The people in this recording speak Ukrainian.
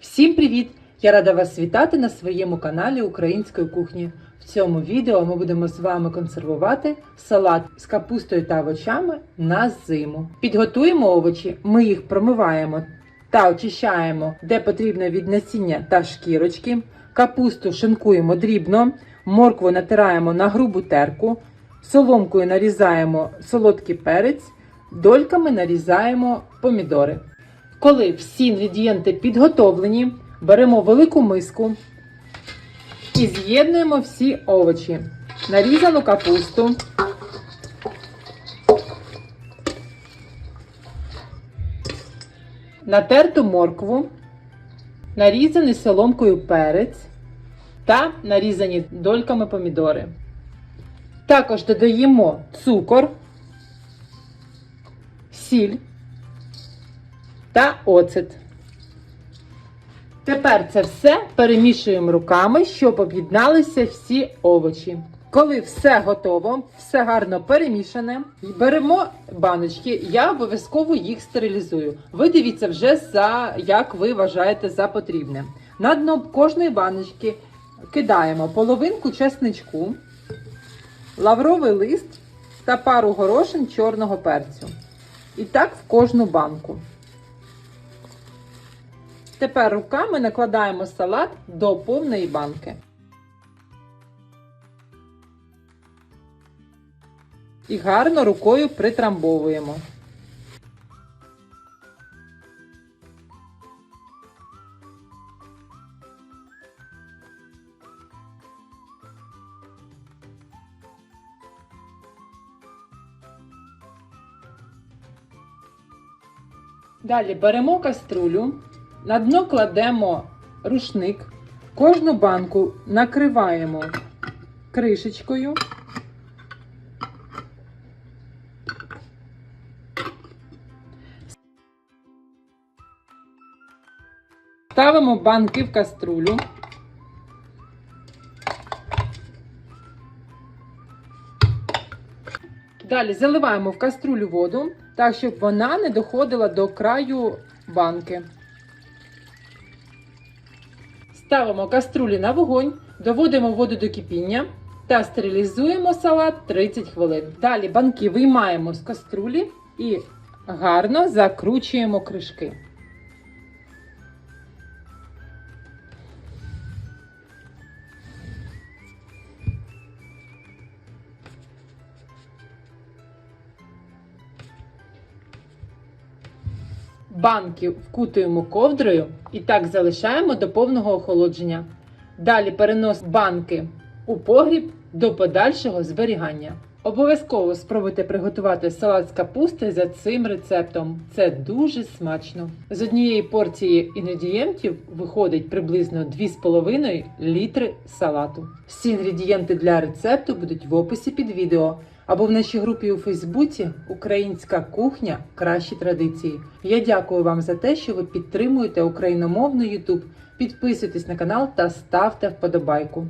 Всім привіт! Я рада вас вітати на своєму каналі Української кухні. В цьому відео ми будемо з вами консервувати салат з капустою та овочами на зиму. Підготуємо овочі, ми їх промиваємо та очищаємо, де потрібно від насіння та шкірочки. Капусту шинкуємо дрібно, моркву натираємо на грубу терку, соломкою нарізаємо солодкий перець, дольками нарізаємо помідори. Коли всі інгредієнти підготовлені, беремо велику миску і з'єднуємо всі овочі, нарізану капусту, натерту моркву, нарізаний соломкою перець та нарізані дольками помідори. Також додаємо цукор, сіль та оцет. Тепер це все перемішуємо руками, щоб об'єдналися всі овочі. Коли все готово, все гарно перемішане, беремо баночки. Я обов'язково їх стерилізую. Ви дивіться вже за як ви вважаєте за потрібне. На дно кожної баночки кидаємо половинку чесничку, лавровий лист та пару горошин чорного перцю. І так в кожну банку. Тепер руками накладаємо салат до повної банки. І гарно рукою притрамбовуємо. Далі беремо каструлю, на дно кладемо рушник, кожну банку накриваємо кришечкою. Ставимо банки в каструлю. Далі заливаємо в каструлю воду, так щоб вона не доходила до краю банки. Ставимо каструлі на вогонь, доводимо воду до кипіння та стерилізуємо салат 30 хвилин. Далі банки виймаємо з каструлі і гарно закручуємо кришки. Банки вкутуємо ковдрою і так залишаємо до повного охолодження. Далі перенос банки у погріб до подальшого зберігання. Обов'язково спробуйте приготувати салат з капусти за цим рецептом. Це дуже смачно. З однієї порції інгредієнтів виходить приблизно 2,5 літри салату. Всі інгредієнти для рецепту будуть в описі під відео або в нашій групі у Фейсбуці Українська кухня кращі традиції. Я дякую вам за те, що ви підтримуєте україномовний YouTube. Підписуйтесь на канал та ставте вподобайку.